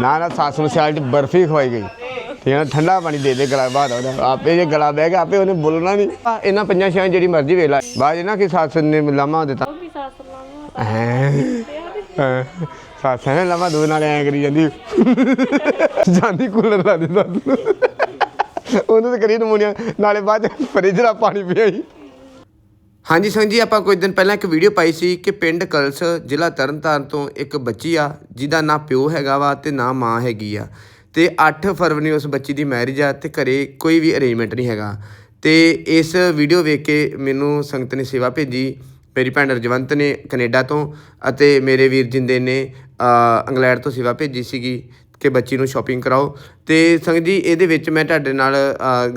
ਨਾ ਨਾ ਸੱਸ ਨੂੰ ਸਿਆਲ ਚ ਬਰਫੀ ਖਵਾਈ ਗਈ। ਠੀਕ ਹੈ ਨਾ ਠੰਡਾ ਪਾਣੀ ਦੇ ਦੇ ਗਲਾ ਬਾਹਰ ਉਹਦਾ ਆਪੇ ਜੇ ਗਲਾ ਬਹਿ ਗਿਆ ਆਪੇ ਉਹਨੇ ਬੋਲਣਾ ਨਹੀਂ ਇਹਨਾਂ ਪੰਜਾਂ ਛਿਆਂ ਜਿਹੜੀ ਮਰਜ਼ੀ ਵੇਖ ਲੈ। ਬਾਅਦ 'ਚ ਨਾ ਕਿ ਸੱਸ ਨੇ ਲਾਮਾ ਦਿੱਤਾ। ਉਹ ਵੀ ਸਾਸ ਲਾਵਾਂ ਹੈਂ? ਸੱਸ ਨੇ ਲਾਮਾ ਦੋ ਨਾਲ ਐ ਕਰੀ ਜਾਂਦੀ। ਜਾਂਦੀ ਕੂਲਰ ਲਾ ਦੇ ਸੱਸ ਨੂੰ। ਉਹਨੂੰ ਤਾਂ ਕਰੀ ਨਮੂਨੀਆ। ਨਾਲੇ ਬਾਅਦ ਚ ਫਰਿੱਜ ਦਾ ਪਾਣੀ ਪਿਆਈ। ਹਾਂਜੀ ਸੰਗ ਜੀ, ਆਪਾਂ ਕੁਝ ਦਿਨ ਪਹਿਲਾਂ ਇੱਕ ਵੀਡੀਓ ਪਾਈ ਸੀ ਕਿ ਪਿੰਡ ਕਲਸ ਜ਼ਿਲ੍ਹਾ ਤਰਨਤਾਰਨ ਤੋਂ ਇੱਕ ਬੱਚੀ ਆ, ਜਿਹਦਾ ਨਾ ਪਿਓ ਹੈਗਾ ਵਾ ਤੇ ਨਾ ਮਾਂ ਹੈਗੀ ਆ। ਤੇ 8 ਫਰਵਰੀ ਉਸ ਬੱਚੀ ਦੀ ਮੈਰਿਜ ਆ ਤੇ ਘਰੇ ਕੋਈ ਵੀ ਅਰੇਂਜਮੈਂਟ ਨਹੀਂ ਹੈਗਾ। ਤੇ ਇਸ ਵੀਡੀਓ ਵੇਖ ਕੇ ਮੈਨੂੰ ਸੰਗਤ ਨੇ ਸੇਵਾ ਭੇਜੀ। ਮੇਰੀ ਭੈਣ ਰਜਵੰਤ ਨੇ ਕੈਨੇਡਾ ਤੋਂ ਅਤੇ ਮੇਰੇ ਵੀਰ ਜਿੰਦੇ ਨੇ ਇੰਗਲੈਂਡ ਤੋਂ ਸੇਵਾ ਭੇਜੀ ਸੀਗੀ। ਕਿ ਬੱਚੀ ਨੂੰ ਸ਼ਾਪਿੰਗ ਕਰਾਓ। ਤੇ ਸੰਗਤ ਜੀ ਇਹਦੇ ਵਿੱਚ ਮੈਂ ਤੁਹਾਡੇ ਨਾਲ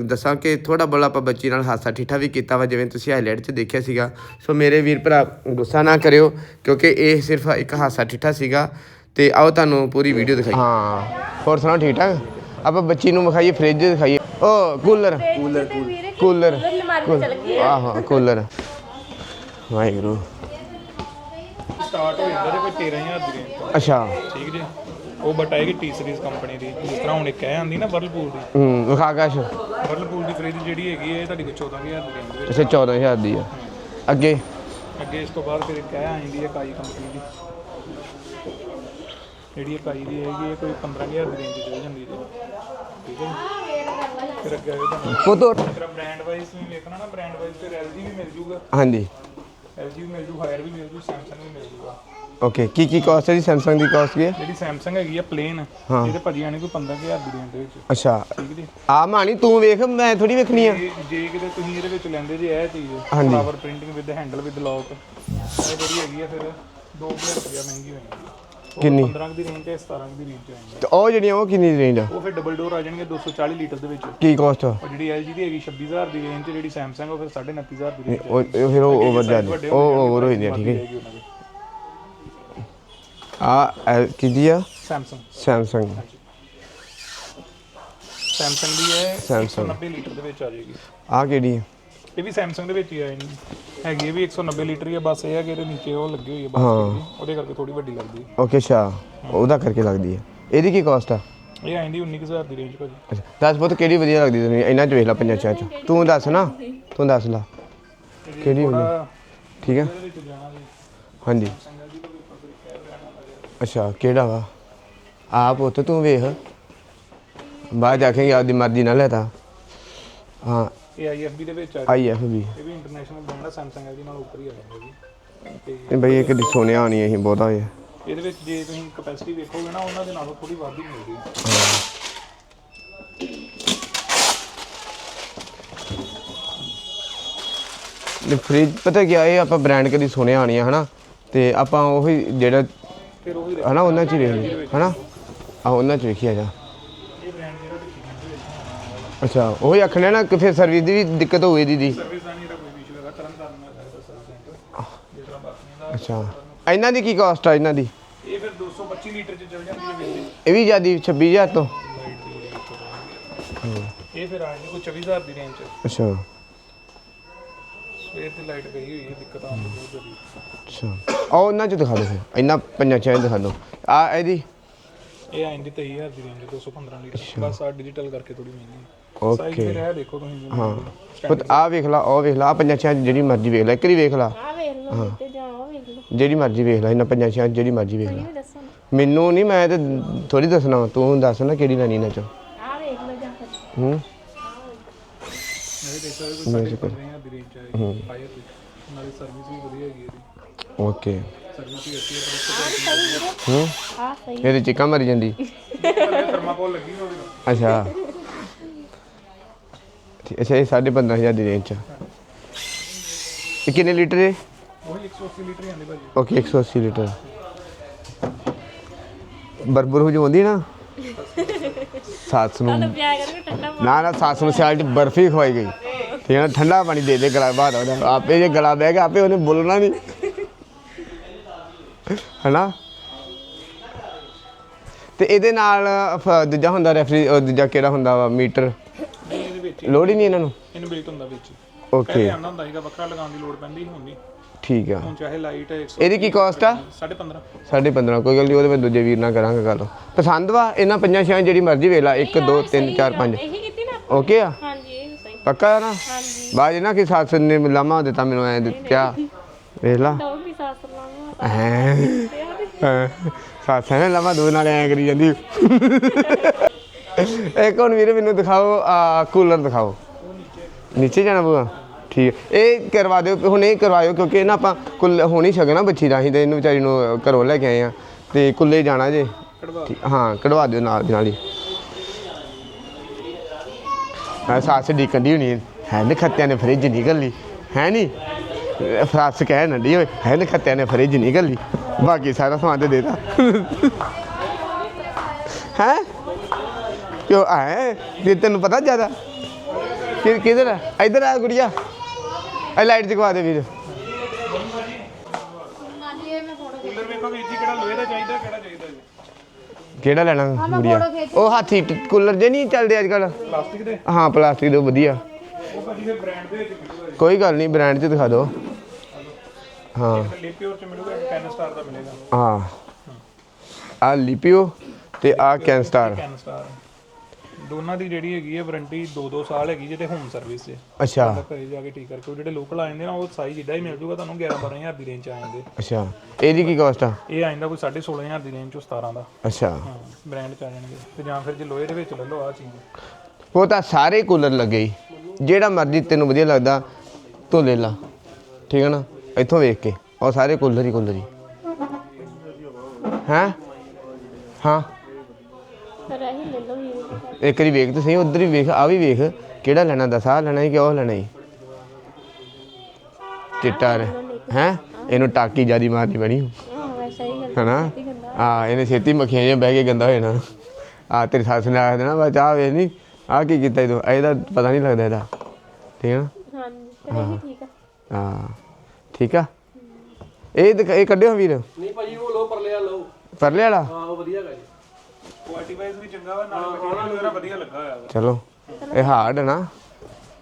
ਦੱਸਾਂ ਕਿ ਥੋੜਾ ਬੋਲਾ ਆਪਾਂ ਬੱਚੀ ਨਾਲ ਹਾਸਾ ਠਿੱਠਾ ਵੀ ਕੀਤਾ ਵਾ ਜਿਵੇਂ ਤੁਸੀਂ ਹਾਈਲਾਈਟ 'ਚ ਦੇਖਿਆ ਸੀਗਾ। ਸੋ ਮੇਰੇ ਵੀਰ ਭਰਾ ਗੁੱਸਾ ਨਾ ਕਰਿਓ ਕਿਉਂਕਿ ਇਹ ਸਿਰਫ ਇੱਕ ਹਾਸਾ ਠਿੱਠਾ ਸੀਗਾ। ਤੇ ਆਓ ਤੁਹਾਨੂੰ ਪੂਰੀ ਵੀਡੀਓ ਦਿਖਾਈ ਹਾਂ ਹੋਰ ਸੁਣਾਓ ਠੀਕ ਠਾਕ? ਆਪਾਂ ਬੱਚੀ ਨੂੰ ਵਿਖਾਈਏ ਫ੍ਰਿਜ ਦਿਖਾਈਏ। ਓ ਕੂਲਰ ਕੂਲਰ ਕੂਲਰ ਆਹੋ ਕੂਲਰ ਵਾਹਿਗੁਰੂ। ਸਟਾਰਟ ਹੋ ਜਾਂਦਾ ਜੇ ਕੋਈ 13000 ਦੀ ਤੋਂ ਅੱਛਾ। ਠੀਕ ਜੀ। ਉਹ ਬਟ ਆਏਗੀ ਟੀ ਸੀਰੀਜ਼ ਕੰਪਨੀ ਦੀ ਜਿਸ ਤਰ੍ਹਾਂ ਹੁਣ ਇੱਕ ਹੈ ਆਂਦੀ ਨਾ ਵਰਲਪੂਲ ਦੀ। ਹੂੰ ਵਿਖਾ ਕਾਸ਼। ਵਰਲਪੂਲ ਦੀ ਫ੍ਰਿਜ ਜਿਹੜੀ ਹੈਗੀ ਹੈ ਇਹ ਤੁਹਾਡੀ ਕੋਲ 14000 ਦੀ ਰੇਂਜ ਦੇ ਵਿੱਚ ਇਸੇ 14000 ਦੀ ਆ। ਅੱਗੇ? ਅੱਗੇ ਇਸ ਤੋਂ ਬਾਅਦ ਫਿਰ ਇੱਕ ਹੈ ਆਂਦੀ ਹੈ ਕਾਈ ਕੰਪਨੀ ਦੀ। ਜਿਹੜੀ ਇਹ ਕਾਈ ਦੀ ਹੈਗੀ ਇਹ ਕੋਈ 15000 ਦੀ ਰੇਂਜ ਚ ਚਲ ਜਾਂਦੀ ਹੈ ਠੀਕ ਹੈ ਜੀ। ਫਿਰ ਅੱਗੇ ਆਏ ਤੁਹਾਨੂੰ। ਫੋਟੋ ਅਗਰ ਬ੍ਰਾਂਡ ਵਾਈਜ਼ ਵੀ ਵੇਖਣਾ ਨਾ ਬ੍ਰਾਂਡ ਵਾਈਜ਼ ਫਿਰ LG ਵੀ ਮਿਲ ਜੂਗਾ। ਹਾਂਜੀ। LG ਵੀ ਮਿਲ ਜੂ ਹਾਇਰ ਵੀ ਮਿਲ ਜੂ Samsung ਵੀ ਮਿਲ ਜੂਗਾ। ਓਕੇ ਕੀ ਕੀ ਕਾਸਟ ਹੈ ਜੀ? ਸੈਮਸੰਗ ਦੀ ਕਾਸਟ ਕੀ ਹੈ? ਜਿਹੜੀ Samsung ਹੈਗੀ ਆ ਪਲੇਨ ਹਾਂ। ਇਹਦੇ ਭਾਜੀ ਆਣੀ ਕੋਈ 15000 ਦੀ ਰੇਂਜ ਦੇ ਵਿੱਚ। ਅੱਛਾ। ਠੀਕ ਜੀ? ਆ ਮਾਣੀ ਤੂੰ ਵੇਖ ਮੈਂ ਥੋੜੀ ਵੇਖਣੀ ਆ। ਜੇ ਜੇ ਕਿਤੇ ਤੁਸੀਂ ਇਹਦੇ ਵਿੱਚ ਲੈਂਦੇ ਜੇ ਇਹ ਚੀਜ਼ ਹਾਂਜੀ। Flower printing with handle with lock ਇਹ ਜਿਹੜੀ ਹੈਗੀ ਆ ਫਿਰ 2000 ਰੁਪਇਆ ਮਹਿੰਗੀ ਹੋਏਗੀ ਉਹ ਕਿੰਨੀ? 15 ਕੁ ਦੀ ਰੇਂਜ ਤੇ 17 ਕੁ ਦੀ ਰੇਂਜ ਚ ਆਏਗੀ ਤੇ ਉਹ ਜਿਹੜੀਆਂ ਉਹ ਕਿੰਨੀ ਰੇਂਜ ਆ? ਉਹ ਫਿਰ ਡਬਲ ਡੋਰ ਆ ਜਾਣਗੇ 240 ਲੀਟਰ ਦੇ ਵਿੱਚ। ਕੀ ਕਾਸਟ ਆ? ਉਹ ਜਿਹੜੀ LG ਦੀ ਹੈਗੀ 26000 ਦੀ ਰੇਂਜ ਤੇ ਜਿਹੜੀ Samsung ਉਹ ਫਿਰ 29500 ਦੀ ਰੇਂਜ ਉਹ ਉਹ ਫਿਰ ਉਹ ਓਵਰ ਜਾਂਦੀ। ਉਹ ਓਵਰ ਹੋ ਜਾਂਦੀ ਆ, ਠੀਕ ਹੈ। ਹੈ ਆ ਕਿਹਦੀ ਆ? Samsung ਸੈਮਸੰਗ Samsung ਦੀ ਹੈ Samsung। 190 ਲੀਟਰ ਦੇ ਵਿੱਚ ਆ ਜਾਏਗੀ। ਆ ਕਿਹੜੀ ਆ? ਇਹ ਵੀ Samsung ਦੇ ਵਿੱਚ ਹੀ ਆਏ ਨਹੀਂ। ਹੈਗੀ ਇਹ ਵੀ 190 ਲੀਟਰ ਹੀ ਆ ਬਸ ਇਹ ਹੈ ਕਿ ਇਹਦੇ ਨੀਚੇ ਉਹ ਲੱਗੀ ਹੋਈ ਹੈ ਹਾਂ। ਬਾਸਕਟ ਉਹਦੇ ਕਰਕੇ ਥੋੜੀ ਵੱਡੀ ਲੱਗਦੀ ਹੈ ਓਕੇ ਅੱਛਾ। ਉਹਦਾ ਕਰਕੇ ਲੱਗਦੀ ਆ। ਇਹਦੀ ਕੀ ਕਾਸਟ ਆ? ਇਹ ਆਂਦੀ 19000 ਦੀ ਰੇਂਜ ਭਾਜੀ। ਅੱਛਾ ਦੱਸ ਪੁੱਤ ਕਿਹੜੀ ਵਧੀਆ ਲੱਗਦੀ ਤੈਨੂੰ? ਇਹਨਾਂ ਚ ਵੇਖ ਲੈ ਪੰਜਾਂ ਚ ਤੂੰ ਦੱਸ ਨਾ। ਤੂੰ ਦੱਸ ਲਾ। ਕਿਹੜੀ ਵਧੀਆ ਠੀਕ ਆ? ਇਹਦੇ ਵਿੱਚ ਜਾਣਾ ਜੀ। ਹਾਂਜੀ। ਅੱਛਾ ਕਿਹੜਾ ਵਾ? ਆ ਪੁੱਤ ਤੂੰ ਵੇਖ। ਬਾਅਦ ਜਾ ਕੇ ਆਪਦੀ ਮਰਜ਼ੀ ਨਾਲ ਲੈਤਾ। ਹਾਂ। ਇਹ IFB ਦੇ ਵਿੱਚ ਆ ਆਈ ਐਫ ਵੀ ਇਹ ਵੀ ਇੰਟਰਨੈਸ਼ਨਲ ਬ੍ਰਾਂਡ ਆ Samsung LG ਨਾਲ ਉੱਪਰ ਹੀ ਆ ਜਾਂਦਾ ਜੀ। ਤੇ ਇਹ ਬਈ ਇਹ ਕਦੀ ਸੋਨਿਆ ਹੋਣੀ ਅਸੀਂ ਬਹੁਤਾ ਹੋਇਆ ਇਹਦੇ ਵਿੱਚ ਜੇ ਤੁਸੀਂ ਕਪੈਸਿਟੀ ਵੇਖੋਗੇ ਨਾ ਉਹਨਾਂ ਦੇ ਨਾਲੋਂ ਥੋੜੀ ਵੱਧ ਹੀ ਮਿਲਦੀ ਹੈ। ਤੇ ਫ੍ਰਿਜ ਪਤਾ ਕੀ ਆ ਇਹ ਆਪਾਂ ਬ੍ਰਾਂਡ ਕਦੀ ਸੁਣਿਆ ਹੋਣੀ ਆ ਹਨਾ? ਤੇ ਆਪਾਂ ਉਹੀ ਜਿਹੜਾ ਫਿਰ ਉਹੀ ਹਨਾ ਉਹਨਾਂ ਚ ਹੀ ਲਈ ਹਨਾ? ਆ ਉਹਨਾਂ ਚ ਵੇਖਿਆ ਜਾ। ਅੱਛਾ ਉਹੀ ਆਖਣਾ ਨਾ ਕਿ ਫਿਰ ਸਰਵਿਸ ਦੀ ਵੀ ਦਿੱਕਤ ਹੋਵੇ ਦੀਦੀ ਸਰਵਿਸ ਦਾ ਨਹੀਂ ਇਹਦਾ ਕੋਈ ਇਸ਼ੂ ਹੈਗਾ ਤਰਨ ਤਾਰਨ ਨਾਲ ਸਰਵਿਸ ਸੈਂਟਰ ਜਿਸ ਤਰ੍ਹਾਂ ਬਾਕੀਆਂ ਦਾ ਅੱਛਾ। ਇਹਨਾਂ ਦੀ ਕੀ ਕਾਸਟ ਆ ਇਹਨਾਂ ਦੀ? ਇਹ ਫਿਰ 225 ਲੀਟਰ ਚ ਚਲ ਜਾਂਦੀ ਹੈ ਵਿੱਚ ਇਹ ਵੀ ਜਿਆਦੀ 26000 ਤੋਂ? ਹੈ। ਇਹ ਫਿਰ ਆ ਜਾਂਦੀ ਕੋਈ 24000 ਦੀ ਰੇਂਜ ਚ ਅੱਛਾ। ਸਵੇਰ ਦੀ ਲਾਈਟ ਗਈ ਹੋਈ ਹੈ ਦਿੱਕਤ ਆਉਂਦੀ ਬਹੁਤ ਜ਼ਿਆਦਾ ਅੱਛਾ। ਆ ਉਹਨਾਂ ਚ ਦਿਖਾ ਦਿਓ ਫਿਰ। ਇਹਨਾਂ ਪੰਜਾਂ ਛੇ ਦਿਖਾ ਦਿਓ। ਆ ਇਹਦੀ? ਇਹ ਆ ਜਾਂਦੀ 23000 ਦੀ ਰੇਂਜ 215 ਲੀਟਰ। ਬਸ ਆ ਡਿਜੀਟਲ ਕਰਕੇ ਥੋੜੀ ਮਹਿੰਗੀ ਸਾਈਜ਼ ਓਕੇ ਫਿਰ ਇਹ ਦੇਖੋ ਤੁਸੀਂ ਹਾਂ। ਪੁੱਤ ਆ ਵੇਖ ਲਾ ਉਹ ਵੇਖ ਲਾ ਆਹ ਪੰਜਾਂ ਛੇ ਜਿਹੜੀ ਮਰਜ਼ੀ ਵੇਖ ਲੈ ਇੱਕ ਵਾਰੀ ਵੇਖ ਲਾ। ਆ ਵੇਖ ਲਓ ਤੇ ਜਾਂ ਉਹ ਵੇਖ ਲਓ। ਜਿਹੜੀ ਮਰਜ਼ੀ ਵੇਖ ਲੈ ਇਹਨਾਂ ਪੰਜਾਂ ਛੇ ਜਿਹੜੀ ਮਰਜ਼ੀ ਵੇਖ ਲੈ। ਮੈਨੂੰ ਦੱਸੋ ਨਾ। ਮੈਨੂੰ ਨਹੀਂ ਮੈਂ ਤੇ ਥੋੜੀ ਦੱਸਣਾ ਤੂੰ ਦੱਸ ਨਾ ਕਿਹੜੀ ਲੈਣੀ ਨਾ ਚੋ। ਆ ਵੇਖ ਲਓ ਜਾਂ ਫਿਰ। ਹੂੰ। ਇਹ ਦੇਖੋ ਇਹ ਕੋਈ ਸਾਡੇ 15000 ਦੀ। ਨਾਲੇ ਸਰਵਿਸ ਵੀ ਵਧੀਆ ਹੈਗੀ ਇਹਦੀ। ਓਕੇ ਸਰਵਿਸ ਵੀ ਅੱਛੀ ਹੈ ਪਰ ਹੂੰ। ਆ ਸਹੀ ਇਹਦੇ ਚਿੱਕਾ ਮਰੀ ਜਾਂਦੀ। ਥੱਲੇ ਥਰਮਾਕੋਲ ਲੱਗੀ ਹੋਵੇ ਨਾ ਅੱਛਾ। ਠੀਕ- ਅੱਛਾ ਇਹ 15500 ਦੀ ਰੇਂਜ ਚ। ਇਹ ਕਿੰਨੇ ਲੀਟਰ ਹੈ ਉਹੀ 180 ਲੀਟਰ ਹੀ ਆਂਦੀ ਭਾਜੀ। Okay 180 litre. ਬਰਬਰ ਹੋ ਜਾਂਦੀ ਨਾ? ਸੱਸ ਨੂੰ। ਪਿਆ ਕਰਕੇ ਠੰਡਾ ਨਾ ਨਾ ਸੱਸ ਨੂੰ ਸਿਆਲ ਚ ਬਰਫੀ ਖਵਾਈ ਗਈ। ਠੀਕ ਹੈ ਨਾ ਠੰਡਾ ਪਾਣੀ ਦੇ ਦੇ ਗਲਾ ਬਾਹਰ ਉਹਦਾ। ਆਪੇ ਜੇ ਗਲਾ ਬਹਿ ਗਿਆ ਆਪੇ ਉਹਨੇ ਬੋਲਣਾ ਨਹੀਂ ਹੈਨਾ? ਤੇ ਇਹਦੇ ਨਾਲ ਫ- ਦੂਜਾ ਹੁੰਦਾ ਰੈਫਰੀ ਉਹ ਦੂਜਾ ਕਿਹੜਾ ਹੁੰਦਾ ਵਾ ਮੀਟਰ? ਨਹੀਂ ਇਹਦੇ ਵਿੱਚ ਲੋੜ ਹੀ ਨਹੀਂ ਇਹਨਾਂ ਨੂੰ? ਇਨਬਿਲਟ ਹੁੰਦਾ ਵਿੱਚ। ਓਕੇ ਆਂਦਾ ਹੁੰਦਾ ਸੀਗਾ ਵੱਖਰਾ ਲਗਾਉਣ ਦੀ ਲੋੜ ਪੈਂਦੀ ਹੁਣ ਨਹੀਂ ਠੀਕ ਆ। ਹੁਣ ਚਾਹੇ ਲਾਈਟ ਹੈ 100 ਇਹਦੀ ਕੀ ਕਾਸਟ ਆ? 15.5 ਸਾਢੇ 15 ਕੋਈ ਗੱਲ ਨਹੀਂ ਉਹਦੇ ਮੈਂ ਦੂਜੇ ਵੀਰ ਨਾਲ ਕਰਾਂਗਾ ਗੱਲ। ਪਸੰਦ ਵਾ? ਇਹਨਾਂ ਪੰਜਾਂ ਛਿਆਂ ਜਿਹੜੀ ਮਰਜ਼ੀ ਵੇਖ ਲਾ 1 2 3 4 5 ਇਹੀ ਕੀਤੀ ਨਾ ਆਪਾਂ? ਓਕੇ ਆ? ਪੱਕਾ ਆ ਨਾ? ਹਾਂਜੀ। ਬਾਜ ਨਾ ਕਿ ਸੱਸ ਨੇ ਲਾਮਾ ਦਿੱਤਾ ਮੈਨੂੰ ਐ ਦਿੱਤਾ ਵੇਖ ਲਾ। ਸਾਸ ਹੈਂ। ਹੈਂ। ਸੱਸ ਨੇ ਲਾਮਾ ਦੋ ਨਾਲ ਐ ਕਰੀ ਜਾਂਦੀ। ਇੱਕ ਹੁਣ ਵੀਰੇ ਮੈਨੂੰ ਦਿਖਾਓ ਆ ਕੂਲਰ ਦਿਖਾਓ। ਨੀਚੇ ਜਾਣਾ ਪਊਗਾ? ਠੀਕ ਹੈ। ਇਹ ਕਰਵਾ ਦਿਓ ਹੁਣ ਇਹ ਕਰਵਾਇਓ ਕਿਉਂਕਿ ਇਹ ਨਾ ਆਪਾਂ ਕੁੱਲ ਹੋ ਨਹੀਂ ਸਕਣਾ ਬੱਚੀ ਦਾ ਅਸੀਂ ਤੇ ਇਹਨੂੰ ਵਿਚਾਰੀ ਨੂੰ ਘਰੋਂ ਲੈ ਕੇ ਆਏ ਆ। ਤੇ ਕੁੱਲੇ ਜਾਣਾ ਜੇ। ਠੀਕ- ਹਾਂ ਕਢਵਾ ਦਿਓ ਨਾਲ ਦੀ ਨਾਲ ਹੀ। ਆ ਸੱਸ ਹੋਣੀ ਹੈ। ਨੀ ਖੱਤਿਆਂ ਨੇ ਫਰਿੱਜ ਨਿਕਲ ਲਈ ਹੈ ਨਹੀਂ ਸੱਸ ਕਹਿ ਨੰਡੀ ਓਏ, ਹੈ ਨੀ ਖੱਤਿਆਂ ਨੇ ਫਰਿੱਜ ਨਿਕਲ ਲਈ ਬਾਕੀ ਸਾਰਾ ਸਮਾਨ ਤੇ ਦੇਤਾ ਹੈ? ਕਿਉਂ ਆਏ ਜੇ ਤੈਨੂੰ ਪਤਾ ਜ਼ਿਆਦਾ। ਕਿ ਕਿਧਰ ਆ? ਇੱਧਰ ਆ ਗੁੜੀਆ। ਇਹ ਲਾਈਟ ਜਗਵਾ ਦੇ ਵੀਰ ਕੂਲਰ ਵੇਖੋ ਵੀਰ ਜੀ ਕਿਹੜਾ ਲੋਹੇ ਦਾ ਚਾਹੀਦਾ ਕਿਹੜਾ ਚਾਹੀਦਾ ਜੀ ਕਿਹੜਾ ਲੈਣਾ ਗੁੜੀਆ? ਉਹ ਹਾਥੀ ਕੂਲਰ ਜੇ ਨਹੀਂ ਚੱਲਦੇ ਅੱਜ ਕੱਲ ਪਲਾਸਟਿਕ ਦੇ? ਹਾਂ ਪਲਾਸਟਿਕ ਦੇ ਵਧੀਆ। ਉਹ ਭਾਜੀ ਫਿਰ ਬ੍ਰਾਂਡ ਦੇ ਵਿੱਚ ਮਿਲੂਗਾ ਜੀ। ਕੋਈ ਗੱਲ ਨਹੀਂ ਬ੍ਰਾਂਡ 'ਚ ਦਿਖਾ ਦਿਓ। ਹਾਂ। ਲਿਪਿਓਰ ਚ ਮਿਲੂਗਾ 10 ਸਟਾਰ ਦਾ ਮਿਲੇਗਾ। ਹਾਂ। ਆ ਲਿਪਿਓ ਤੇ ਆ ਕੈਨਸਟਾਰ 10 ਸਟਾਰ ਦੋਨਾਂ ਦੀ ਜਿਹੜੀ ਹੈਗੀ ਹੈ ਵਾਰੰਟੀ 2-2 ਸਾਲ ਹੈਗੀ ਜਿਹਦੇ ਹੋਮ ਸਰਵਿਸ 'ਚ ਅੱਛਾ। ਘਰੇ ਜਾ ਕੇ ਠੀਕ ਕਰਕੇ ਉਹ ਜਿਹੜੇ ਲੋਕਲ ਆ ਜਾਂਦੇ ਨਾ ਉਹ ਸਾਈਜ਼ ਜਿੱਦਾਂ ਹੀ ਮਿਲ ਜੂਗਾ ਤੁਹਾਨੂੰ 11-12000 ਦੀ ਰੇਂਜ ਚ ਆ ਜਾਂਦੇ। ਅੱਛਾ। ਇਹਦੀ ਕੀ ਕਾਸਟ ਆ? ਇਹ ਆ ਜਾਂਦਾ ਕੋਈ 16500 ਦੀ ਰੇਂਜ ਚੋਂ 17 ਦਾ। ਅੱਛਾ। ਹਾਂ ਬ੍ਰਾਂਡ ਚ ਆ ਜਾਣਗੇ। ਤੇ ਜਾਂ ਫਿਰ ਜੇ ਲੋਹੇ ਦੇ ਵਿੱਚ ਲੈ ਲਓ ਆ ਚੀਜ਼। ਉਹ ਤਾਂ ਸਾਰੇ ਕੂਲਰ ਲੱਗੇ ਈ। ਜਿਹੜਾ ਮਰਜ਼ੀ ਤੈਨੂੰ ਵਧੀਆ ਲੱਗਦਾ ਤੂੰ ਲੈ ਲਾ। ਠੀਕ ਹੈ ਨਾ? ਇੱਥੋਂ ਵੇਖ ਕੇ। ਉਹ ਸਾਰੇ ਕੂਲਰ ਹੀ ਕੂਲਰ ਹੀ। ਹੈਂ? ਹਾਂ। ਪਰ ਇਹੀ ਲੈ ਲਓ ਵੀਰ ਇੱਕ ਵਾਰੀ ਵੇਖ ਤੇ ਸਹੀ ਉਧਰ ਹੀ ਵੇਖ ਆ ਵੀ ਵੇਖ ਕਿਹੜਾ ਲੈਣਾ ਦੱਸ ਆਹ ਲੈਣਾ ਹੈ ਕਿ ਉਹ ਲੈਣਾ ਹੈ? ਚਿੱਟਾ ਹੈ? ਇਹਨੂੰ ਟਾਕੀ ਜਿਆਦੀ ਮਾਰਨੀ ਪੈਣੀ। ਹਾਂ ਵੈਸੇ ਹੀ ਗੱਲ ਹਨਾ? ਆ ਇਹਨੇ ਛੇਤੀ ਮੱਖੀਆਂ ਜਿਹੀਆਂ ਬਹਿ ਕੇ ਗੰਦਾ ਹੋ ਜਾਣਾ। ਆ ਤੇਰੀ ਸੱਸ ਨੇ ਆਖ ਦੇਣਾ ਬਸ ਆ ਵੇਖ ਨਹੀਂ ਆ ਕੀ ਕੀਤਾ ਤੂੰ ਇਹਦਾ ਪਤਾ ਨਹੀਂ ਲੱਗਦਾ ਇਹਦਾ। ਠੀਕ ਹੈ ਨਾ? ਹਾਂਜੀ ਪਰ ਇਹੀ ਠੀਕ ਆ। ਹਾਂ। ਠੀਕ ਆ? ਇਹ ਦਿਖਾ- ਇਹ ਕੱਢਿਓ ਵੀਰ। ਨਹੀਂ ਭਾਜੀ ਉਹ ਲੋ ਪਰਲੇ ਆ ਲੋ ਪਰਲੇ ਵਾਲਾ? ਹਾਂ ਉਹ ਵਧੀਆ ਹੈਗਾ ਜੀ। ਕੁਆਲਿਟੀ ਵਾਈਜ਼ ਵੀ ਚੰਗਾ ਵਾ ਨਾਲੇ ਮਟੀਰੀਅਲ ਵਗੈਰਾ ਵਧੀਆ ਲੱਗਾ ਹੋਇਆ ਵਾ। ਚਲੋ ਇਹ ਹਾਰਡ ਹੈ ਨਾ?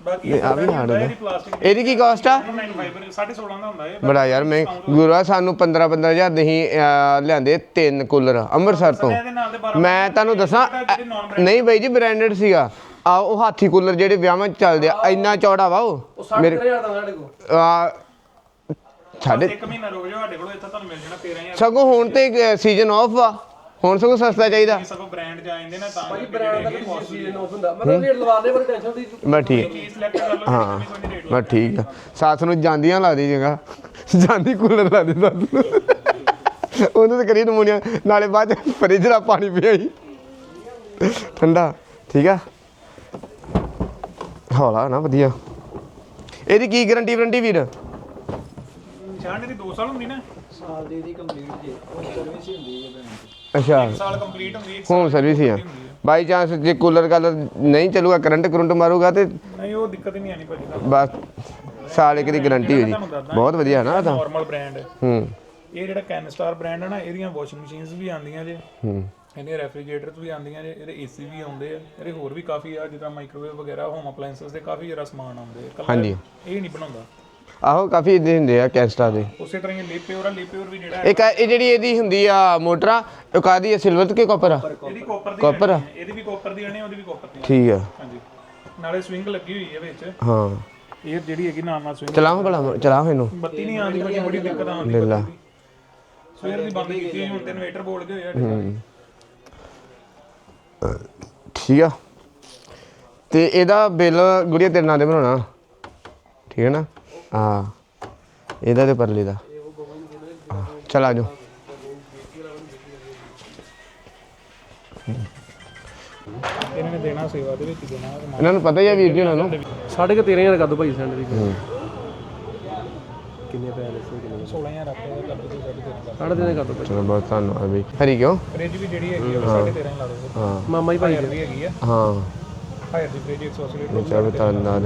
ਬਾਕੀ ਇਹ ਆ ਵੀ ਹਾਰਡ ਹੈ ਇਹਦੀ ਪਲਾਸਟਿਕ ਇਹਦੀ ਕੀ ਕਾਸਟ ਆ? ਨਾਈਨ ਫਾਈਬਰ 16.5 ਦਾ ਹੁੰਦਾ ਇਹ ਬੜਾ ਯਾਰ ਮੈਂ ਗੁਰੂਆ ਸਾਨੂੰ 15 15000 ਦੇ ਹੀ ਅਹ, ਲਿਆਂਦੇ ਤਿੰਨ ਕੂਲਰ ਅੰਮ੍ਰਿਤਸਰ ਤੋਂ। ਇਹਦੇ ਨਾਲ ਦੇ 12 ਮੈਂ ਤੁਹਾਨੂੰ ਦੱਸਾਂ ਜਿਹੜੇ non ਅ- ਨਹੀਂ ਬਾਈ ਜੀ ਬ੍ਰਾਂਡਡ ਸੀਗਾ। ਆ ਉਹ ਹਾਥੀ ਕੂਲਰ ਜਿਹੜੇ ਵਿਆਹਾਂ 'ਚ ਚੱਲਦੇ ਆ ਇੰਨਾ ਚੌੜਾ ਵਾ ਉਹ। ਉਹ 60000 ਦਾ ਸਾਡੇ ਕੋਲ। ਆ ਸਾਡੇ ਇੱਕ ਮਹੀਨਾ ਰੁਕ ਜਾਓ ਸਾਡੇ ਕੋਲ ਇੱਥੇ ਤੁਹਾਨੂੰ ਮਿਲ ਜਾਣਾ 13000 ਸਗੋਂ ਹੁਣ ਤੇ ਸੀਜ਼ਨ ਆਫ ਵਾ। ਹੁਣ ਸਗੋਂ ਸਸਤਾ ਚਾਹੀਦਾ। ਸਗੋਂ ਬ੍ਰਾਂਡ ਚ ਆ ਜਾਂਦੇ ਨਾ ਤਾਂ ਭਾਜੀ ਬ੍ਰਾਂਡ ਦਾ ਕੋਈ ਸੀਜ਼ਨ ਆਫ ਹੁੰਦਾ। ਮੈਂ ਰੇਟ ਲਵਾ ਦੇ ਪਰ ਟੈਨਸ਼ਨ ਦੀ ਮੈਂ ਠੀਕ। ਚੀਜ਼ ਸਿਲੈਕਟ ਕਰ ਲਓ ਹਾਂ ਮੈਂ ਠੀਕ ਆ। ਸਾਥ ਨੂੰ ਜਾਂਦੀਆਂ ਲਾ ਦੀ ਜਗਾ ਜਾਂਦੀ ਕੂਲਰ ਲਾ ਦੇ ਸਾਥ ਨੂੰ। ਉਹਨੂੰ ਤੇ ਕਰੀ ਨਮੂਨੀਆ। ਨਾਲੇ ਬਾਅਦ ਚ ਫਰਿੱਜ ਦਾ ਪਾਣੀ ਪਿਆਈ। ਠੰਡਾ ਠੀਕ ਆ? ਹੌਲਾ ਨਾ ਵਧੀਆ। ਇਹਦੀ ਕੀ ਗਾਰੰਟੀ ਵਾਰੰਟੀ ਵੀਰ? ਨਿਸ਼ਾਨ ਦੀ 2 ਸਾਲ ਹੁੰਦੀ ਨਾ। ਸਾਲ ਦੀ ਦੀ ਕੰਪਲੀਟ ਜੀ। ਉਹ ਸਰਵਿਸ ਹੀ ਹੁੰਦੀ ਹੈ ਅੱਛਾ। ਸਾਲ ਕੰਪਲੀਟ ਹੁੰਦੀ ਹੈ ਹੋਮ ਸਰਵਿਸ ਹੀ ਆ। ਬਾਈ ਚਾਂਸ ਜੇ ਕੂਲਰ ਕਲਰ ਨਹੀਂ ਚੱਲੂਗਾ ਕਰੰਟ ਕਰੰਟ ਮਾਰੂਗਾ ਤੇ ਨਹੀਂ ਉਹ ਦਿੱਕਤ ਹੀ ਨਹੀਂ ਆਣੀ ਭਾਜੀ ਬਸ ਸਾਲ ਇੱਕ ਦੀ ਗਾਰੰਟੀ ਹੋ ਜੀ ਬਹੁਤ ਵਧੀਆ ਨਾ ਇਹ ਤਾਂ। ਨਾਰਮਲ ਬ੍ਰਾਂਡ ਹੂੰ। ਇਹ ਜਿਹੜਾ ਕੈਨਸਟਾਰ ਬ੍ਰਾਂਡ ਹੈ ਨਾ ਇਹਦੀਆਂ ਵਾਸ਼ਿੰਗ ਮਸ਼ੀਨਸ ਵੀ ਆਉਂਦੀਆਂ ਜੇ। ਹੂੰ। ਇਹਦੇ ਰੈਫਰੀਜਰੇਟਰਸ ਵੀ ਆਉਂਦੀਆਂ ਜੇ ਇਹਦੇ ਏਸੀ ਵੀ ਆਉਂਦੇ ਆ। ਇਹਦੇ ਹੋਰ ਵੀ ਕਾਫੀ ਆ ਜਿੱਦਾਂ ਮਾਈਕ੍ਰੋਵੇਵ ਵਗੈਰਾ ਹੋਮ ਅਪਲਾਈਐਂਸਸ ਦੇ ਕਾਫੀ ਜਿਹੜਾ ਸਮਾਨ ਆਉਂਦੇ ਆ। ਹਾਂਜੀ। ਇਹ ਨਹੀਂ ਬਣਾਉਂਦਾ। ਆਹੋ ਕਾਫੀ ਇਹਦੇ ਹੁੰਦੇ ਆ ਕੈਸਟਾ ਦੇ। ਉਸੇ ਤਰ੍ਹਾਂ ਹੀ ਲਿਪਿਓਰ ਆ ਲਿਪਿਓਰ ਵੀ ਜਿਹੜਾ ਇੱਕ ਇਹ ਜਿਹੜੀ ਇਹਦੀ ਹੁੰਦੀ ਆ ਮੋਟਰ ਆ ਉਹ ਕਾਦੀ ਆ ਸਿਲਵਰ ਕੇ ਕਾਪਰ ਆ? ਇਹਦੀ ਕਾਪਰ ਦੀ ਕਾਪਰ ਆ? ਇਹਦੀ ਵੀ ਕਾਪਰ ਦੀ ਆਣੀ ਉਹਦੀ ਵੀ ਕਾਪਰ ਦੀ ਠੀਕ ਆ। ਹਾਂਜੀ। ਨਾਲੇ ਸਵਿੰਗ ਲੱਗੀ ਹੋਈ ਹੈ ਵਿੱਚ। ਹਾਂ। ਇਹ ਜਿਹੜੀ ਹੈਗੀ ਨਾਲ ਨਾਲ ਸਵਿੰਗ ਚਲਾਓ ਭਲਾ ਚਲਾਓ ਇਹਨੂੰ। ਬੱਤੀ ਨਹੀਂ ਆਉਂਦੀ ਭਾਜੀ ਬੜੀ ਦਿੱਕਤ ਆਉਂਦੀ ਲੈ ਲਾ। ਸਵੇਰ ਦੀ ਬੰਦ ਕੀਤੀ ਹੋਈ ਹੁਣ ਤੇ ਇਨਵੇਟਰ ਬੋਲ ਗਏ ਹੋਏ ਆ ਠੀਕ ਆ। ਤੇ ਇਹਦਾ ਬਿੱਲ ਗੁੜੀਆ ਤੇਰੇ ਨਾਂ ਦੇ ਬਣਾਉਣਾ। ਠੀਕ ਹੈ ਨਾ? ਹਾਂ। ਇਹਦਾ ਤੇ ਪਰਲੇ ਦਾ। ਚੱਲ ਆ ਜਾਓ। ਇਹਨਾਂ ਨੇ ਦੇਣਾ ਸੇਵਾ ਦੇ ਵਿੱਚ ਦੇਣਾ ਇਹਨਾਂ ਨੂੰ ਪਤਾ ਹੀ ਆ ਵੀਰ ਜੀ ਉਹਨਾਂ ਨੂੰ। ਸਾਢੇ ਕੁ 13000 ਕਰ ਦੋ ਭਾਈ ਸੈਂਡ ਦੀ ਕਿੰਨੇ ਪੈਸੇ ਕਿੰਨੇ 16000 ਰੱਖਿਆ ਕਰ ਦੋ ਸਾਡੇ ਤੇ ਸਾਢੇ ਤਿੰਨ ਕਰ ਦੋ ਭਾਈ। ਚਲੋ ਬਹੁਤ ਧੰਨਵਾਦ ਵੀ ਹਰੀ ਕਿਉਂ? ਫ੍ਰਿਜ ਵੀ ਜਿਹੜੀ ਹੈਗੀ ਆ ਉਹ 13.5 ਲਾ ਦੋ ਹਾਂ। ਮਾਮਾ ਜੀ ਭਾਈ ਵੀ ਹੈਗੀ ਆ। ਹਾਂ। ਹਾਇਰ ਦੀ ਫ੍ਰਿਜ 180 ਲੀਟਰ ਚਲੋ ਧੰਨਵਾਦ।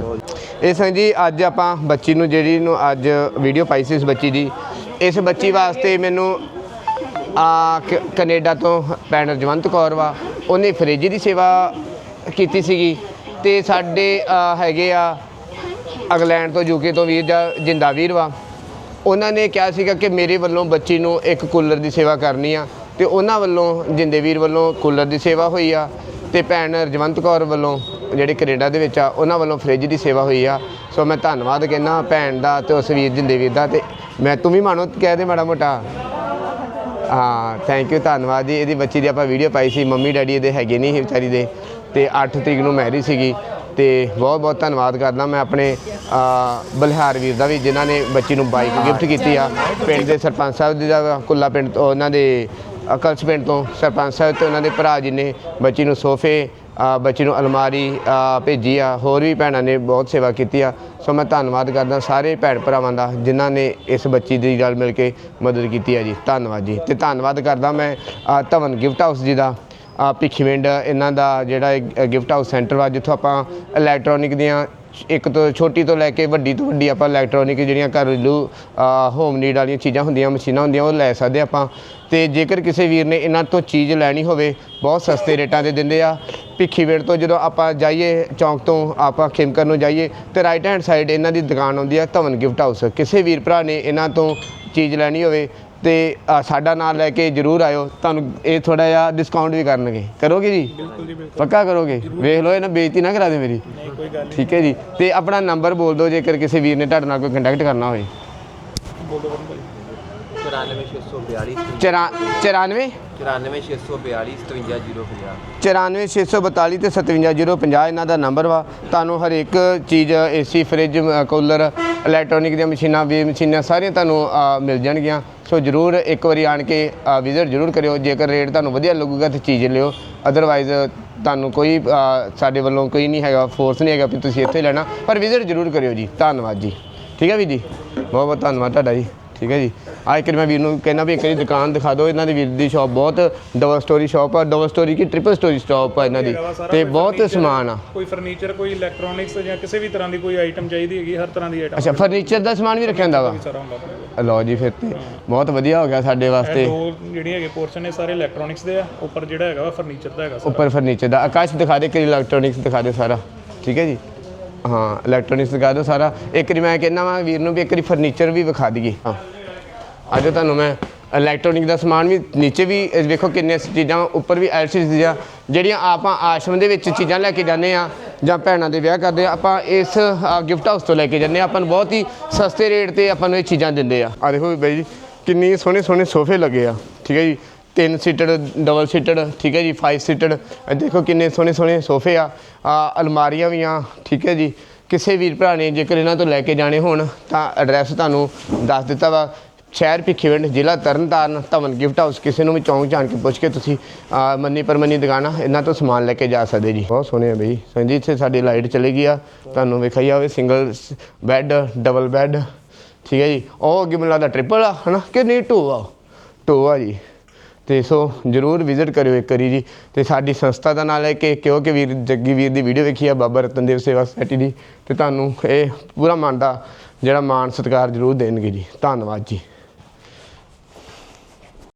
ਇਹ ਸੰਗ ਜੀ ਅੱਜ ਆਪਾਂ ਬੱਚੀ ਨੂੰ ਜਿਹੜੀ ਨੂੰ ਅੱਜ ਵੀਡੀਓ ਪਾਈ ਸੀ ਇਸ ਬੱਚੀ ਦੀ, ਇਸ ਬੱਚੀ ਵਾਸਤੇ ਮੈਨੂੰ, ਆ, ਕ- ਕੈਨੇਡਾ ਤੋਂ ਭੈਣ ਜਵੰਤ ਕੌਰ ਵਾ, ਉਹਨੇ ਫਰਿੱਜ ਦੀ ਸੇਵਾ ਕੀਤੀ ਸੀਗੀ ਤੇ ਸਾਡੇ ਹੈਗੇ ਆ ਇੰਗਲੈਂਡ ਤੋਂ ਯੂਕੇ ਤੋਂ ਵੀਰ ਜਾਂ ਜਿੰਦਾ ਵੀਰ ਵਾ। ਉਹਨਾਂ ਨੇ ਕਿਹਾ ਸੀਗਾ ਕਿ ਮੇਰੇ ਵੱਲੋਂ ਬੱਚੀ ਨੂੰ ਇੱਕ ਕੂਲਰ ਦੀ ਸੇਵਾ ਕਰਨੀ ਆ ਤੇ ਉਹਨਾਂ ਵੱਲੋਂ ਜਿੰਦੇ ਵੀਰ ਵੱਲੋਂ ਕੂਲਰ ਦੀ ਸੇਵਾ ਹੋਈ ਆ। ਤੇ ਭੈਣ ਰਜਵੰਤ ਕੌਰ ਵੱਲੋਂ ਜਿਹੜੇ ਕੈਨੇਡਾ ਦੇ ਵਿੱਚ ਆ, ਉਹਨਾਂ ਵੱਲੋਂ ਫ੍ਰਿਜ ਦੀ ਸੇਵਾ ਹੋਈ ਆ। ਸੋ ਮੈਂ ਧੰਨਵਾਦ ਕਹਿੰਦਾ ਭੈਣ ਦਾ ਤੇ ਉਸ ਵੀਰ ਜਿੰਦੇ ਵੀਰ ਦਾ ਤੇ ਮੈਂ ਤੂੰ ਵੀ ਮਾਣੋ ਕਹਿ ਦੇ ਮਾੜਾ ਮੋਟਾ। ਹਾਂ ਥੈਂਕ ਯੂ ਧੰਨਵਾਦ ਜੀ। ਇਹਦੀ ਬੱਚੀ ਦੀ ਆਪਾਂ ਵੀਡੀਓ ਪਾਈ ਸੀ, ਮੰਮੀ ਡੈਡੀ ਇਹਦੇ ਹੈਗੇ ਨਹੀਂ ਸੀ ਵਿਚਾਰੀ ਦੇ। ਤੇ 8 ਤਰੀਕ ਨੂੰ ਮੈਰਿਜ ਸੀਗੀ। ਤੇ ਬਹੁਤ ਬਹੁਤ ਧੰਨਵਾਦ ਕਰਦਾ ਮੈਂ ਆਪਣੇ ਬਲਿਹਾਰ ਵੀਰ ਦਾ ਵੀ, ਜਿਨ੍ਹਾਂ ਨੇ ਬੱਚੀ ਨੂੰ ਬਾਈਕ ਗਿਫਟ ਕੀਤੀ ਆ। ਪਿੰਡ ਦੇ ਸਰਪੰਚ ਸਾਹਿਬ ਜੀ ਦਾ ਕੁੱਲਾ ਪਿੰਡ ਤੋਂ ਉਹਨਾਂ ਦੇ ਅਕਲਸ ਪਿੰਡ ਤੋਂ ਸਰਪੰਚ ਸਾਹਿਬ ਤੇ ਉਹਨਾਂ ਦੇ ਭਰਾ ਜੀ ਨੇ ਬੱਚੀ ਨੂੰ ਸੋਫੇ ਬੱਚੀ ਨੂੰ ਅਲਮਾਰੀ ਭੇਜੀ ਆ ਹੋਰ ਵੀ ਭੈਣਾਂ ਨੇ ਬਹੁਤ ਸੇਵਾ ਕੀਤੀ ਆ। ਸੋ ਮੈਂ ਧੰਨਵਾਦ ਕਰਦਾ ਸਾਰੇ ਭੈਣ ਭਰਾਵਾਂ ਦਾ ਜਿਨ੍ਹਾਂ ਨੇ ਇਸ ਬੱਚੀ ਦੀ ਨਾਲ ਮਿਲ ਕੇ ਮਦਦ ਕੀਤੀ ਆ ਜੀ। ਧੰਨਵਾਦ ਜੀ। ਤੇ ਧੰਨਵਾਦ ਕਰਦਾ ਮੈਂ ਧਵਨ ਗਿਫਟ ਹਾਊਸ ਜੀ ਦਾ। ਅ, ਭਿੱਖੀਵਿੰਡ ਇਹਨਾਂ ਦਾ ਜਿਹੜਾ ਗਿਫਟ ਹਾਊਸ ਸੈਂਟਰ ਵਾ ਜਿੱਥੋਂ ਆਪਾਂ ਇਲੈਕਟ੍ਰੋਨਿਕ ਦੀਆਂ ਇੱਕ ਤੋਂ ਛੋਟੀ ਤੋਂ ਲੈ ਕੇ ਵੱਡੀ ਤੋਂ ਵੱਡੀ ਆਪਾਂ ਇਲੈਕਟ੍ਰੋਨਿਕ ਜਿਹੜੀਆਂ ਘਰੇਲੂ ਹੋਮ ਨੀਡ ਵਾਲੀਆਂ ਚੀਜ਼ਾਂ ਹੁੰਦੀਆਂ, ਮਸ਼ੀਨਾਂ ਹੁੰਦੀਆਂ, ਉਹ ਲੈ ਸਕਦੇ ਆਪਾਂ। ਤੇ ਜੇਕਰ ਕਿਸੇ ਵੀਰ ਨੇ ਇਹਨਾਂ ਤੋਂ ਚੀਜ਼ ਲੈਣੀ ਹੋਵੇ, ਬਹੁਤ ਸਸਤੇ ਰੇਟਾਂ ਤੇ ਦਿੰਦੇ ਆ। ਭਿੱਖੀਵਿੰਡ ਤੋਂ ਜਦੋਂ ਆਪਾਂ ਜਾਈਏ, ਚੌਂਕ ਤੋਂ ਆਪਾਂ ਖਿਮਕਰ ਨੂੰ ਜਾਈਏ, ਤੇ ਰਾਈਟ ਹੈਂਡ ਸਾਈਡ ਇਹਨਾਂ ਦੀ ਦੁਕਾਨ ਆਉਂਦੀ ਆ ਧਵਨ ਗਿਫਟ ਹਾਊਸ ਕਿਸੇ ਵੀਰ ਭਰਾ ਨੇ ਇਹਨਾਂ ਤੋਂ ਚੀਜ਼ ਲੈਣੀ ਹੋਵੇ ਤੇ ਸਾਡਾ ਨਾਮ ਲੈ ਕੇ ਜਰੂਰ ਆਇਓ। ਤੁਹਾਨੂੰ ਇਹ ਥੋੜਾ ਜਿਹਾ ਡਿਸਕਾਊਂਟ ਵੀ ਕਰਨਗੇ। ਕਰੋਗੇ ਜੀ? ਬਿਲਕੁਲ ਜੀ ਬਿਲਕੁਲ। ਪੱਕਾ ਕਰੋਗੇ? ਵੇਖ ਲਓ ਇਹਨਾਂ ਬੇਇੱਜ਼ਤੀ ਨਾ ਕਰਾ ਦੇ ਮੇਰੀ। ਨਹੀਂ ਕੋਈ ਗੱਲ ਠੀਕ ਹੈ ਜੀ। ਤੇ ਆਪਣਾ ਨੰਬਰ ਬੋਲ ਦਿਓ ਜੇਕਰ ਕਿਸੇ ਵੀਰ ਨੇ ਤੁਹਾਡੇ ਨਾਲ ਕੋਈ ਕੰਟੈਕਟ ਕਰਨਾ ਹੋਵੇ। ਬੋਲੋ 94642 ਚਰਾ- 94 94642 57050 94642 ਤੇ 57050 ਇਹਨਾਂ ਦਾ ਨੰਬਰ ਵਾ। ਤੁਹਾਨੂੰ ਹਰ ਇੱਕ ਚੀਜ਼ ਏਸੀ ਫ੍ਰਿਜ ਕੂਲਰ ਇਲੈਕਟ੍ਰੋਨਿਕ ਦੀਆਂ ਮਸ਼ੀਨਾਂ ਵੀ ਮਸ਼ੀਨਾਂ ਸਾਰੀਆਂ ਤੁਹਾਨੂੰ ਮਿਲ ਜਾਣਗੀਆਂ। ਸੋ ਜਰੂਰ ਇੱਕ ਵਾਰੀ ਆਣ ਕੇ ਵਿਜ਼ਿਟ ਜਰੂਰ ਕਰਿਓ। ਜੇਕਰ ਰੇਟ ਤੁਹਾਨੂੰ ਵਧੀਆ ਲੱਗੂਗਾ ਤੇ ਚੀਜ਼ ਲਿਓ। ਅਦਰਵਾਈਜ਼ ਤੁਹਾਨੂੰ ਕੋਈ ਸਾਡੇ ਵੱਲੋਂ ਕੋਈ ਨਹੀਂ ਹੈਗਾ ਫੋਰਸ ਨਹੀਂ ਹੈਗਾ ਕਿ ਤੁਸੀਂ ਇੱਥੇ ਲੈਣਾ। ਪਰ ਵਿਜ਼ਿਟ ਜਰੂਰ ਕਰਿਓ ਜੀ। ਧੰਨਵਾਦ ਜੀ। ਠੀਕ ਹੈ ਵੀ ਜੀ? ਬਹੁਤ ਬਹੁਤ ਧੰਨਵਾਦ ਤੁਹਾਡਾ ਜੀ। ਠੀਕ ਹੈ ਜੀ। ਆ ਇੱਕ ਵਾਰੀ ਮੈਂ ਵੀਰ ਨੂੰ ਕਹਿੰਦਾ ਵੀ ਇੱਕ ਵਾਰੀ ਦੁਕਾਨ ਦਿਖਾ ਦਿਓ ਇਹਨਾਂ ਦੀ ਵੀਰ ਦੀ ਸ਼ਾਪ ਬਹੁਤ ਡਬਲ ਸਟੋਰੀ ਸ਼ਾਪ ਆ ਡਬਲ ਸਟੋਰੀ ਕੀ ਟ੍ਰਿਪਲ ਸਟੋਰੀ ਸ਼ਾਪ ਆ ਇਹਨਾਂ ਦੀ। ਤੇ ਬਹੁਤ ਸਮਾਨ ਆ। ਕੋਈ ਫਰਨੀਚਰ ਕੋਈ ਇਲੈਕਟ੍ਰੋਨਿਕਸ ਜਾਂ ਕਿਸੇ ਵੀ ਤਰ੍ਹਾਂ ਦੀ ਕੋਈ ਆਈਟਮ ਚਾਹੀਦੀ ਹੈਗੀ ਹਰ ਤਰ੍ਹਾਂ ਦੀ ਆਈਟਮ ਅੱਛਾ ਫਰਨੀਚਰ ਦਾ ਸਮਾਨ ਵੀ ਰੱਖਿਆ ਹੁੰਦਾ ਵਾ? ਲਓ ਜੀ ਫਿਰ ਤੇ ਬਹੁਤ ਵਧੀਆ ਹੋ ਗਿਆ ਸਾਡੇ ਵਾਸਤੇ। ਦੋ ਜਿਹੜੀਆਂ ਹੈਗੇ ਪੋਰਸ਼ਨ ਨੇ ਸਾਰੇ ਇਲੈਕਟ੍ਰੋਨਿਕਸ ਦੇ ਆ ਉੱਪਰ ਜਿਹੜਾ ਹੈਗਾ ਵਾ ਫਰਨੀਚਰ ਦਾ ਹੈਗਾ ਸਾਰਾ। ਉੱਪਰ ਫਰਨੀਚਰ ਦਾ ਆਕਾਸ਼ ਦਿਖਾ ਦੇ ਕਿ ਇਲੈਕਟ੍ਰੋਨਿਕਸ ਦਿਖਾ ਦੇ ਸਾਰਾ। ਠੀਕ ਹੈ ਜੀ। ਹਾਂ ਇਲੈਕਟ੍ਰੋਨਿਕਸ ਦਿਖਾ ਦਿਓ ਸਾਰਾ। ਇੱਕ ਵਾਰੀ ਮੈਂ ਕਹਿੰਦਾ ਵਾਂ ਵੀਰ ਨੂੰ ਵੀ ਇੱਕ ਵਾਰੀ ਫਰਨੀਚਰ ਵੀ ਵਿਖਾ ਦਈਏ। ਹਾਂ। ਅੱਜ ਤੁਹਾਨੂੰ ਮੈਂ ਇਲੈਕਟ੍ਰੋਨਿਕ ਦਾ ਸਮਾਨ ਵੀ ਨੀਚੇ ਵੀ, ਇਹ ਵੇਖੋ ਕਿੰਨੇ ਚੀਜ਼ਾਂ ਉੱਪਰ ਵੀ ਐਲਸੀਡੀ ਚੀਜ਼ਾਂ ਜਿਹੜੀਆਂ ਆਪਾਂ ਆਸ਼ਰਮ ਦੇ ਵਿੱਚ ਚੀਜ਼ਾਂ ਲੈ ਕੇ ਜਾਂਦੇ ਆ ਜਾਂ ਭੈਣਾਂ ਦੇ ਵਿਆਹ ਕਰਦੇ ਆ ਆਪਾਂ ਇਸ ਗਿਫਟ ਹਾਊਸ ਤੋਂ ਲੈ ਕੇ ਜਾਂਦੇ ਆ ਆਪਾਂ ਨੂੰ ਬਹੁਤ ਹੀ ਸਸਤੇ ਰੇਟ ਤੇ ਆਪਾਂ ਨੂੰ ਇਹ ਚੀਜ਼ਾਂ ਦਿੰਦੇ ਆ। ਆ ਦੇਖੋ ਬਾਈ ਜੀ, ਕਿੰਨੀ ਸੋਹਣੇ ਸੋਹਣੇ ਸੋਫੇ ਲੱਗੇ ਆ। ਠੀਕ ਹੈ ਜੀ। ਤਿੰਨ ਸੀਟਡ ਡਬਲ ਸੀਟਡ ਠੀਕ ਹੈ ਜੀ 5 ਸੀਟਡ ਦੇਖੋ ਕਿੰਨੇ ਸੋਹਣੇ ਸੋਹਣੇ ਸੋਫੇ ਆ ਆ ਅਲਮਾਰੀਆਂ ਵੀ ਆ, ਠੀਕ ਹੈ ਜੀ। ਕਿਸੇ ਵੀਰ ਭਰਾ ਨੇ ਜੇਕਰ ਇਹਨਾਂ ਤੋਂ ਲੈ ਕੇ ਜਾਣੇ ਹੋਣ, ਤਾਂ ਐਡਰੈਸ ਤੁਹਾਨੂੰ ਦੱਸ ਦਿੱਤਾ ਵਾ। ਸ਼ਹਿਰ ਭਿੱਖੀਵਿੰਡ, ਜ਼ਿਲ੍ਹਾ ਤਰਨਤਾਰਨ, ਧਵਨ ਗਿਫਟ ਹਾਊਸ, ਕਿਸੇ ਨੂੰ ਵੀ ਚੌਂਕ ਜਾਣ ਕੇ ਪੁੱਛ ਕੇ ਤੁਸੀਂ ਮੰਨੀ ਪਰਮੰਨੀ ਦੁਕਾਨ ਆ, ਇਹਨਾਂ ਤੋਂ ਸਮਾਨ ਲੈ ਕੇ ਜਾ ਸਕਦੇ ਜੀ। ਬਹੁਤ ਸੋਹਣੇ ਆ ਬਈ। ਸੰਜੀ ਇੱਥੇ ਸਾਡੀ ਲਾਈਟ ਚਲੇ ਗਈ ਆ। ਤੁਹਾਨੂੰ ਵਿਖਾਈ ਆਵੇ ਸਿੰਗਲ ਬੈੱਡ ਡਬਲ ਬੈੱਡ ਠੀਕ ਹੈ ਜੀ। ਉਹ ਅੱਗੇ ਮੈਨੂੰ ਲੱਗਦਾ ਟ੍ਰਿਪਲ ਆ, ਹਨਾ? ਕਿ ਨਹੀਂ ਟੂ ਆ ਟੂ ਆ ਜੀ। ਤੇ ਸੋ ਜਰੂਰ ਵਿਜ਼ਿਟ ਕਰਿਓ ਇੱਕ ਵਾਰੀ ਜੀ। ਤੇ ਸਾਡੀ ਸੰਸਥਾ ਦਾ ਨਾਮ ਲੈ ਕੇ ਕਿਉਂਕਿ ਵੀਰ, ਜੱਗੀ ਵੀਰ ਦੀ ਵੀਡੀਓ ਵੇਖੀ ਆ, ਬਾਬਾ ਰਤਨਦੇਵ ਸੇਵਾ ਸੋਸਾਇਟੀ ਦੀ। ਤੇ ਤੁਹਾਨੂੰ ਇਹ ਪੂਰਾ ਮਨ ਦਾ ਜਿਹੜਾ ਮਾਣ ਸਤਿਕਾਰ ਜਰੂਰ ਦੇਣਗੇ ਜੀ। ਧੰਨਵਾਦ ਜੀ।